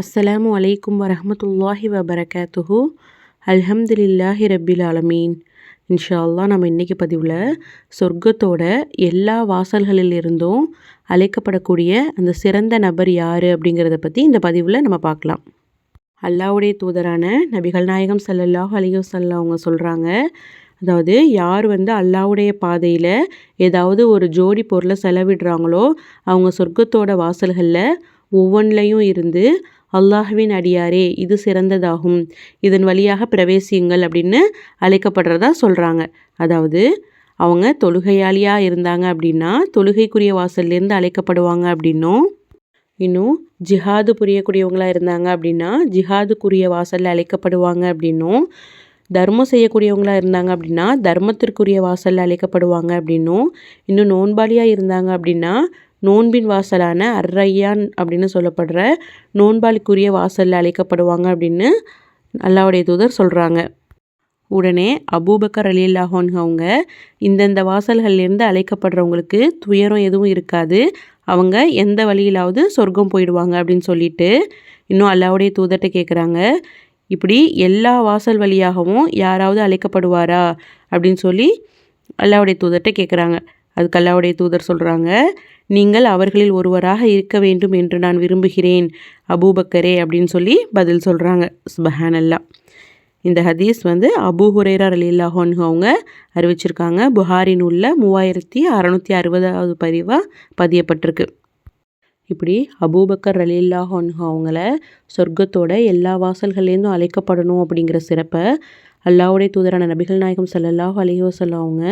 அஸ்ஸலாமு அலைக்கும் வரமத்துல்லாஹி வபரகாத்துஹு. அல்ஹம்துலில்லாஹி ரபில் ஆலமீன். இன்ஷா அல்லாஹ் நம்ம இன்றைக்கி பதிவில் சொர்க்கத்தோட எல்லா வாசல்களில் இருந்தும் அழைக்கப்படக்கூடிய அந்த சிறந்த நபர் யார் அப்படிங்கிறத பற்றி இந்த பதிவில் நம்ம பார்க்கலாம். அல்லாவுடைய தூதரான நபிகள் நாயகம் ஸல்லல்லாஹு அலைஹி வஸல்லம் அவங்க சொல்கிறாங்க அதாவது யார் வந்து அல்லாவுடைய பாதையில் ஏதாவது ஒரு ஜோடி பொருளை செலவிடுறாங்களோ அவங்க சொர்க்கத்தோட வாசல்களில் ஒவ்வொன்றிலையும் இருந்து அல்லாஹ்வின் அடியாரே இது சிறந்ததாகும். இதன் வழியாக பிரவேசியுங்கள் அப்படின்னு அழைக்கப்படுறதா சொல்கிறாங்க அதாவது அவங்க தொழுகையாளியாக இருந்தாங்க அப்படின்னா தொழுகைக்குரிய வாசல்லேருந்து அழைக்கப்படுவாங்க அப்படின்னும் இன்னும் ஜிஹாது புரியக்கூடியவங்களாக இருந்தாங்க அப்படின்னா ஜிஹாதுக்குரிய வாசலில் அழைக்கப்படுவாங்க அப்படின்னும் தர்மம் செய்யக்கூடியவங்களாக இருந்தாங்க அப்படின்னா தர்மத்திற்குரிய வாசலில் அழைக்கப்படுவாங்க அப்படின்னும் இன்னும் நோன்பாளியாக இருந்தாங்க அப்படின்னா நோன்பின் வாசலான அர்ரையான் அப்படின்னு சொல்லப்படுற நோன்பாளுக்குரிய வாசலில் அழைக்கப்படுவாங்க அப்படின்னு அல்லாவுடைய தூதர் சொல்கிறாங்க உடனே அபூபக்கர் அலில்லாஹோன் அவங்க இந்தந்த வாசல்கள்லேருந்து அழைக்கப்படுறவங்களுக்கு துயரம் எதுவும் இருக்காது. அவங்க எந்த வழியிலாவது சொர்க்கம் போயிடுவாங்க அப்படின்னு சொல்லிட்டு இன்னும் அல்லாவுடைய தூதர்கிட்ட கேட்குறாங்க இப்படி எல்லா வாசல் வழியாகவும் யாராவது அழைக்கப்படுவாரா அப்படின்னு சொல்லி அல்லாவுடைய தூதர்கிட்ட கேட்குறாங்க அதுக்கு அல்லாவுடைய தூதர் சொல்கிறாங்க நீங்கள் அவர்களில் ஒருவராக இருக்க வேண்டும் என்று நான் விரும்புகிறேன். அபூபக்கரே அப்படின்னு சொல்லி பதில் சொல்கிறாங்க சுபஹான் அல்லா இந்த ஹதீஸ் வந்து அபூ ஹுரேரா அலில்லாஹோன் அவங்க அறிவிச்சிருக்காங்க. புகாரின் உள்ள மூவாயிரத்தி அறநூற்றி அறுபதாவது பதிவாக பதியப்பட்டிருக்கு. இப்படி அபூபக்கர் ரலில்லாஹன் அவங்கள சொர்க்கத்தோட எல்லா வாசல்கள்லேருந்தும் அழைக்கப்படணும் அப்படிங்கிற சிறப்பை அல்லாவுடைய தூதரான நபிகள் நாயகம் சல்லல்லாஹு அலஹி வசல்லம் அவங்க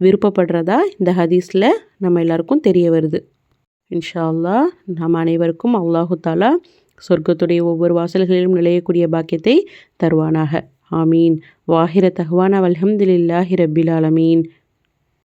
விருப்பப்படுறதா இந்த ஹதீஸில் நம்ம எல்லாருக்கும் தெரிய வருது. இன்ஷா அல்லா நம் அனைவருக்கும் அல்லாஹு தாலா சொர்க்கத்துடைய ஒவ்வொரு வாசல்களிலும் நுழையக்கூடிய பாக்கியத்தை தருவானாக. ஆமீன். வாஹிர தஹ்வானா வல்ஹம்துலில்லாஹி ரபில் ஆலமீன்.